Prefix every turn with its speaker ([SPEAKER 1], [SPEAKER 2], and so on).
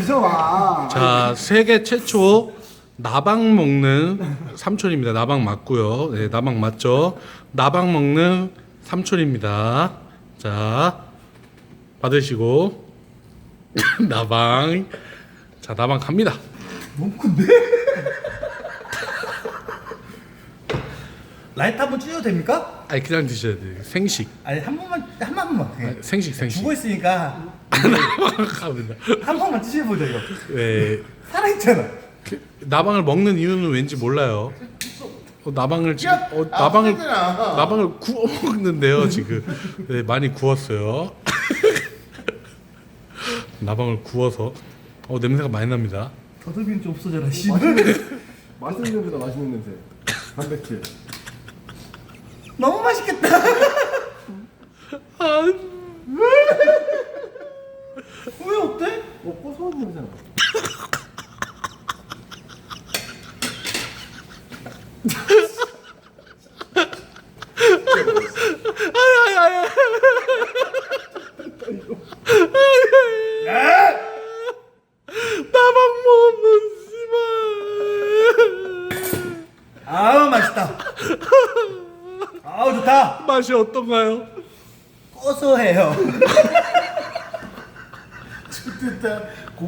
[SPEAKER 1] 드셔봐.
[SPEAKER 2] 자, 세계 최초 나방 먹는 삼촌입니다. 나방 맞고요. 네, 나방 맞죠? 나방 먹는 삼촌입니다. 자, 받으시고 나방. 자, 나방 갑니다.
[SPEAKER 1] 너무 큰데?
[SPEAKER 3] 라이트 한 번 찢어도 됩니까?
[SPEAKER 2] 아니 그냥 드셔야 돼요. 생식.
[SPEAKER 3] 아니 한 번만 한 번만
[SPEAKER 2] 아, 생식 생식.
[SPEAKER 3] 죽어 있으니까
[SPEAKER 2] 나방 갑니다.
[SPEAKER 3] 한 번만 찢어보자 이거
[SPEAKER 2] 네.
[SPEAKER 3] 살아있잖아
[SPEAKER 2] 그, 나방을 먹는 이유는 왠지 몰라요. 어, 나방을 지금
[SPEAKER 1] 야,
[SPEAKER 2] 어,
[SPEAKER 1] 아,
[SPEAKER 2] 나방을
[SPEAKER 1] 혼내잖아.
[SPEAKER 2] 나방을 구워 먹는데요 지금. 네, 많이 구웠어요. 나방을 구워서 어 냄새가 많이 납니다.
[SPEAKER 3] 더듬이는 좀 없어져라 씨발
[SPEAKER 1] 맛있는 맛있는 냄새다 맛있는 냄새. 단백질.
[SPEAKER 3] 너무 맛있겠다
[SPEAKER 2] 아,
[SPEAKER 3] 왜 어때?
[SPEAKER 1] 어 고소한 냄새 나.
[SPEAKER 2] 나방 먹는 씨발.
[SPEAKER 3] 아우 맛있다 아우 좋다.
[SPEAKER 2] 맛이 어떤가요?
[SPEAKER 3] 고소해요.
[SPEAKER 1] 진짜